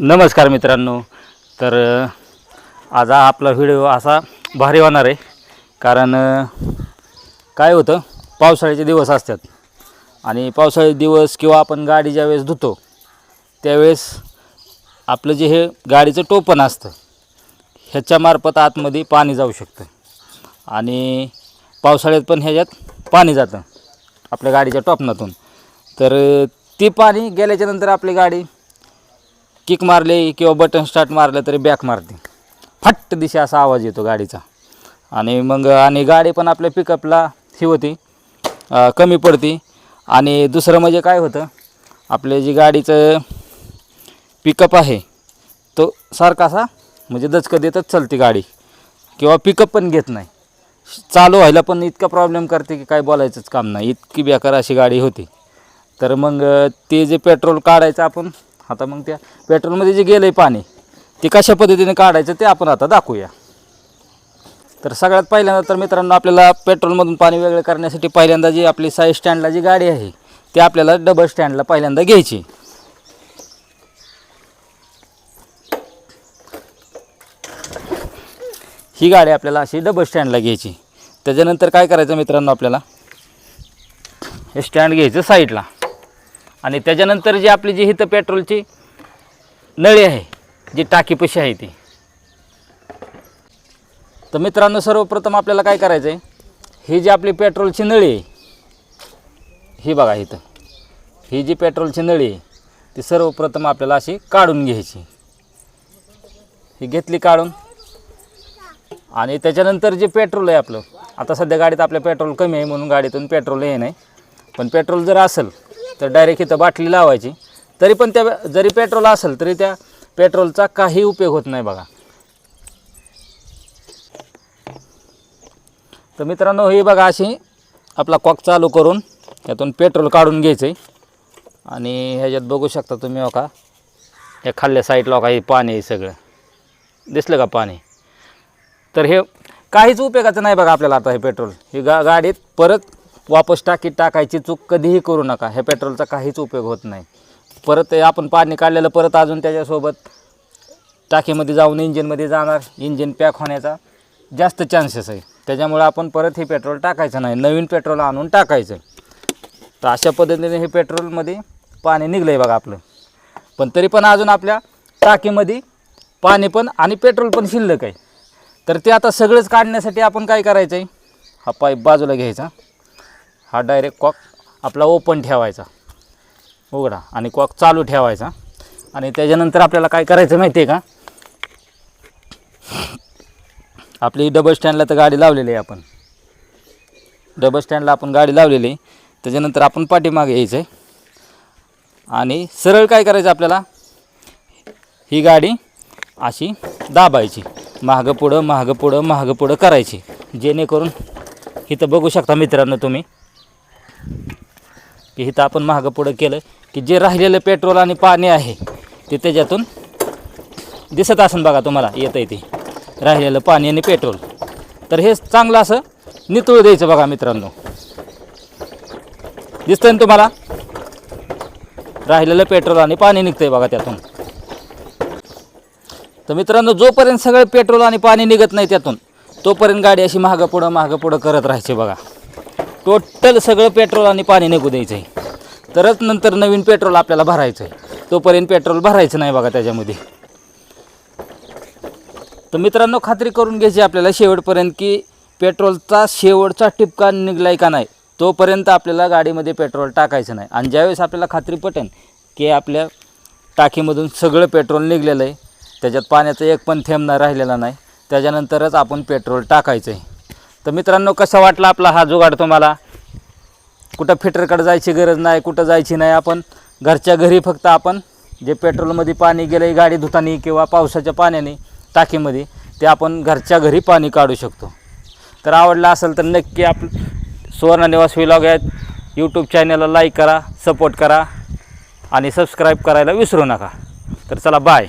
नमस्कार मित्रांनो. तर आज आपला व्हिडिओ असा भारी होणार आहे. कारण काय होतं पावसाळ्याचे दिवस असतात. आणि पावसाळी दिवस किंवा आपण गाडी ज्यावेळेस धुतो त्यावेळेस आपलं जे हे गाडीचं टोपण असतं ह्याच्यामार्फत आतमध्ये पाणी जाऊ शकतं. आणि पावसाळ्यात पण ह्याच्यात पाणी जातं आपल्या गाडीच्या टोपणातून. तर ती पाणी गेल्याच्यानंतर आपली गाडी किक मारले किंवा बटन स्टार्ट मारलं तरी बॅक मारते. फट्ट दिशा असा आवाज येतो गाडीचा. आणि मग आणि गाडी पण आपल्या पिकअपला ही होती. कमी पडते. आणि दुसरं म्हणजे काय होतं आपले जी गाडीचं पिकअप आहे तो सारखा असा म्हणजे दचकं देतच चालते गाडी. किंवा पिकअप पण घेत नाही. चालू व्हायला पण इतका प्रॉब्लेम करते की काय बोलायचंच काम नाही. इतकी बेकार अशी गाडी होती. तर मग ते जे पेट्रोल काढायचं आपण आता मग त्या पेट्रोलमध्ये जे गेलं आहे पाणी ते कशा पद्धतीने काढायचं ते आपण आता दाखवूया. तर सगळ्यात पहिल्यांदा तर मित्रांनो आपल्याला पेट्रोलमधून पाणी वेगळं करण्यासाठी पहिल्यांदा जी आपली साईड स्टँडला जी गाडी आहे ती आपल्याला डबल स्टँडला पहिल्यांदा घ्यायची. ही गाडी आपल्याला अशी डबल स्टँडला घ्यायची. त्याच्यानंतर काय करायचं मित्रांनो आपल्याला? हे स्टँड घ्यायचं साईडला. आणि त्याच्यानंतर जी आपली जी हिथं पेट्रोलची नळी आहे जी टाकीपशी आहे ती. तर मित्रांनो सर्वप्रथम आपल्याला काय करायचं आहे ही जी आपली पेट्रोलची नळी आहे ही बघा इथं. ही जी पेट्रोलची नळी आहे ती सर्वप्रथम आपल्याला अशी काढून घ्यायची. ही घेतली काढून. आणि त्याच्यानंतर जे पेट्रोल आहे आपलं आता सध्या गाडीत आपलं पेट्रोल कमी आहे म्हणून गाडीतून पेट्रोल हे नाही पण पेट्रोल जर असेल तर डायरेक्ट इथं बाटली लावायची. तरी पण त्या जरी पेट्रोल असेल तरी त्या पेट्रोलचा काही उपयोग होत नाही बघा. तर मित्रांनो ही बघा अशी आपला कॉक चालू करून त्यातून पेट्रोल काढून घ्यायचं. आहे आणि ह्याच्यात बघू शकता तुम्ही हो का या खाल्ल्या साईडला का हे पाणी आहे सगळं. दिसलं का पाणी? तर हे काहीच उपयोगाचं नाही बघा आपल्याला आता हे पेट्रोल ही गा गाडीत परत वापस टाकीत टाकायची चूक कधीही करू नका. हे पेट्रोलचा काहीच उपयोग होत नाही. परत आपण पाणी काढलेलं परत अजून त्याच्यासोबत टाकीमध्ये जाऊन इंजिनमध्ये जाणार. इंजिन पॅक होण्याचा जास्त चान्सेस आहे. त्याच्यामुळे आपण परत हे पेट्रोल टाकायचं नाही. नवीन पेट्रोल आणून टाकायचं तर अशा पद्धतीने हे पेट्रोलमध्ये पाणी निघलं आहे बघा आपलं. पण तरी पण अजून आपल्या टाकीमध्ये पाणी पण आणि पेट्रोल पण शिल्लक आहे. तर ते आता सगळंच काढण्यासाठी आपण काय करायचं आहे हा पाईप बाजूला घ्यायचा. हा डायरेक्ट कॉक आपला ओपन ठेवायचा. उघडा. आणि कॉक चालू ठेवायचा. आणि त्याच्यानंतर आपल्याला काय करायचं माहिती आहे का? आपली डबल स्टँडला तर गाडी लावलेली आहे आपण. डबल स्टँडला आपण गाडी लावलेली. आहे त्याच्यानंतर आपण पाठीमागे यायचं आहे आणि सरळ काय करायचं आपल्याला? ही गाडी अशी दाबायची. मागं पुढं महागं पुढं महागं पुढं करायची. जेणेकरून इथं बघू शकता मित्रांनो तुम्ही. की इथं आपण मागं पुढं केलं की जे राहिलेलं पेट्रोल आणि पाणी आहे ते त्याच्यातून दिसत असेल बघा तुम्हाला येतं ते. राहिलेलं पाणी आणि पेट्रोल. तर हे चांगलं असं नितळू द्यायचं बघा मित्रांनो. दिसतंय ना तुम्हाला? राहिलेलं पेट्रोल आणि पाणी निघतंय बघा त्यातून. तर मित्रांनो जोपर्यंत सगळं पेट्रोल आणि पाणी निघत नाही त्यातून तोपर्यंत गाडी अशी मागं पुढं मागं पुढं करत राहायची बघा. टोटल सगळं पेट्रोल आणि पाणी निघू द्यायचं आहे तरच नंतर नवीन पेट्रोल आपल्याला भरायचं आहे तोपर्यंत पेट्रोल भरायचं नाही बघा त्याच्यामध्ये. तर मित्रांनो खात्री करून घ्यायची आपल्याला शेवटपर्यंत की पेट्रोलचा शेवटचा टिपका निघलाय का नाही तोपर्यंत आपल्याला गाडीमध्ये पेट्रोल टाकायचं नाही. आणि ज्यावेळेस आपल्याला खात्री पटेल की आपल्या टाकीमधून सगळं पेट्रोल निघलेलं आहे त्याच्यात पाण्याचा एक पण थेंब नाही राहिलेला नाही त्याच्यानंतरच आपण पेट्रोल टाकायचं आहे तर मित्रांनो कसा वाटला आपला हा जुगाड तुम्हाला? कुठं फिटरकडे जायची गरज नाही कुठं जायची नाही. आपण घरच्या घरी फक्त आपण जे पेट्रोलमध्ये पाणी गेलं गाडी धुतानी किंवा पावसाच्या पाण्याने टाकीमध्ये ते आपण घरच्या घरी पाणी काढू शकतो. तर आवडलं असेल तर नक्की आप सुवर्ण निवास विलॉग आहेत. यूट्यूब चॅनलला लाईक करा सपोर्ट करा आणि सबस्क्राईब करायला विसरू नका. तर चला बाय